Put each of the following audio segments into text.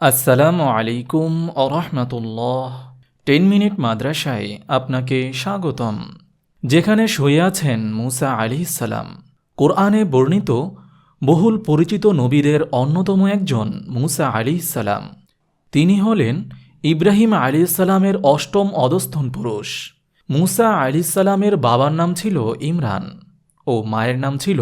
আসসালামু আলাইকুম আরহামতুল্লাহ ten minute মাদ্রাসায় আপনাকে স্বাগতম। যেখানে শুয়ে আছেন মুসা আলি সালাম। কোরআনে বর্ণিত বহুল পরিচিত নবীদের অন্যতম একজন মুসা আলি সালাম। তিনি হলেন ইব্রাহিম আলি সালামের অষ্টম অধস্থন পুরুষ। মুসা আলি সালামের বাবার নাম ছিল ইমরান ও মায়ের নাম ছিল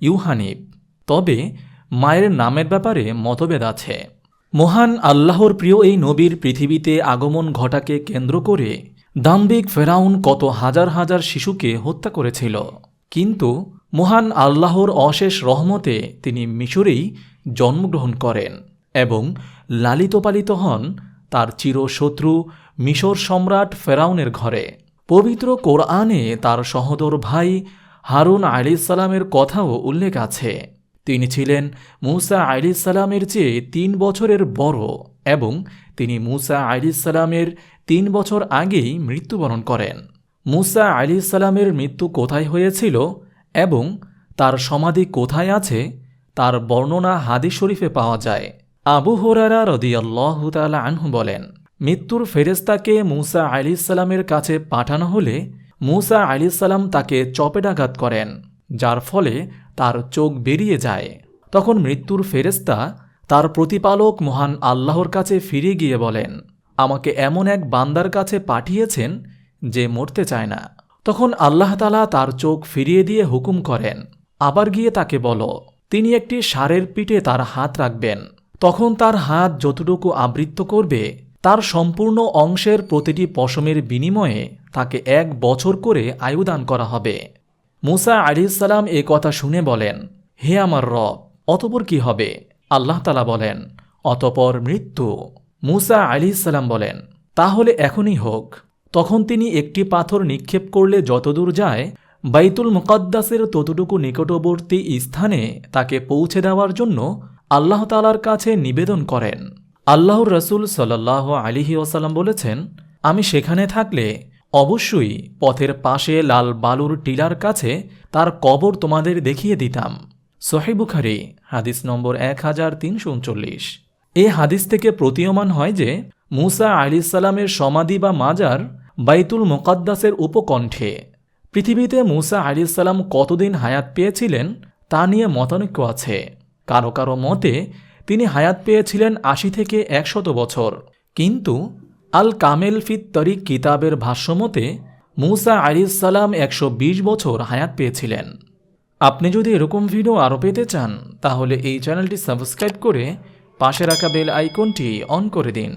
ইউহানিব। তবে মায়ের নামের ব্যাপারে মতভেদ আছে। মহান আল্লাহর প্রিয় এই নবীর পৃথিবীতে আগমন ঘটাকে কেন্দ্র করে দাম্বিক ফেরাউন কত হাজার হাজার শিশুকে হত্যা করেছিল। কিন্তু মহান আল্লাহর অশেষ রহমতে তিনি মিশরেই জন্মগ্রহণ করেন এবং লালিত পালিত হন তার চিরশত্রু মিশর সম্রাট ফেরাউনের ঘরে। পবিত্র কোরআনে তার সহদর ভাই হারুন আলিসাল্লামের কথাও উল্লেখ আছে। তিনি ছিলেন মুসা আলিসাল্লামের চেয়ে তিন বছরের বড় এবং তিনি মুসা আলিসাল্লামের তিন বছর আগেই মৃত্যুবরণ করেন। মুসা আলিসাল্লামের মৃত্যু কোথায় হয়েছিল এবং তার সমাধি কোথায় আছে তার বর্ণনা হাদি শরীফে পাওয়া যায়। আবু হোরারা রদিয়াল্লাহ তালা আনহু বলেন, মৃত্যুর ফেরেস্তাকে মুসা আলিসাল্লামের কাছে পাঠানো হলে মুসা আলিসাল্লাম তাকে চপেটাঘাত করেন। যার ফলে তার চোখ বেরিয়ে যায়। তখন মৃত্যুর ফেরেস্তা তার প্রতিপালক মহান আল্লাহর কাছে ফিরে গিয়ে বলেন, আমাকে এমন এক বান্দার কাছে পাঠিয়েছেন যে মরতে চায় না। তখন আল্লাহ তালা তার চোখ ফিরিয়ে দিয়ে হুকুম করেন, আবার গিয়ে তাকে বলো, তিনি একটি সারের পিঠে তার হাত রাখবেন। তখন তার হাত যতটুকু আবৃত্ত করবে, তার সম্পূর্ণ অংশের প্রতিটি পশমের বিনিময়ে তাকে এক বছর করে আয়ুদান করা হবে। মুসা আলিসাল্লাম এ কথা শুনে বলেন, হে আমার রব, অতপর কি হবে? আল্লাহ তালা বলেন, অতপর মৃত্যু। মুসা আলিসাল্লাম বলেন, তাহলে এখনই হোক। তখন তিনি একটি পাথর নিক্ষেপ করলে যতদূর যায়, বাইতুল মুকদ্দাসের ততটুকু নিকটবর্তী স্থানে তাকে পৌঁছে দেওয়ার জন্য আল্লাহ তালার কাছে নিবেদন করেন। আল্লাহর রসুল সাল্লাহ আলিহি ওসাল্লাম বলেছেন, আমি সেখানে থাকলে অবশ্যই পথের পাশে লাল বালুর টিলার কাছে তার কবর তোমাদের দেখিয়ে দিতাম। সোহেবুখারি হাদিস নম্বর এক হাজার তিনশো উনচল্লিশ। এ হাদিস থেকে প্রতীয়মান হয় যে, মুসা আলিসাল্লামের সমাধি বা মাজার বাইতুল মোকাদ্দাসের উপকণ্ঠে। পৃথিবীতে মুসা আলিসাল্লাম কতদিন হায়াত পেয়েছিলেন তা নিয়ে মতানৈক্য আছে। কারও কারও মতে, তিনি হায়াত পেয়েছিলেন আশি থেকে একশত বছর। কিন্তু আল কামেল ফিত তরিক কিতাবের ভাষ্যমতে, মুসা আলিসাল্লাম একশো বছর হায়াত পেয়েছিলেন। আপনি যদি এরকম ভিডিও আরও পেতে চান, তাহলে এই চ্যানেলটি সাবস্ক্রাইব করে পাশে রাখা বেল আইকনটি অন করে দিন।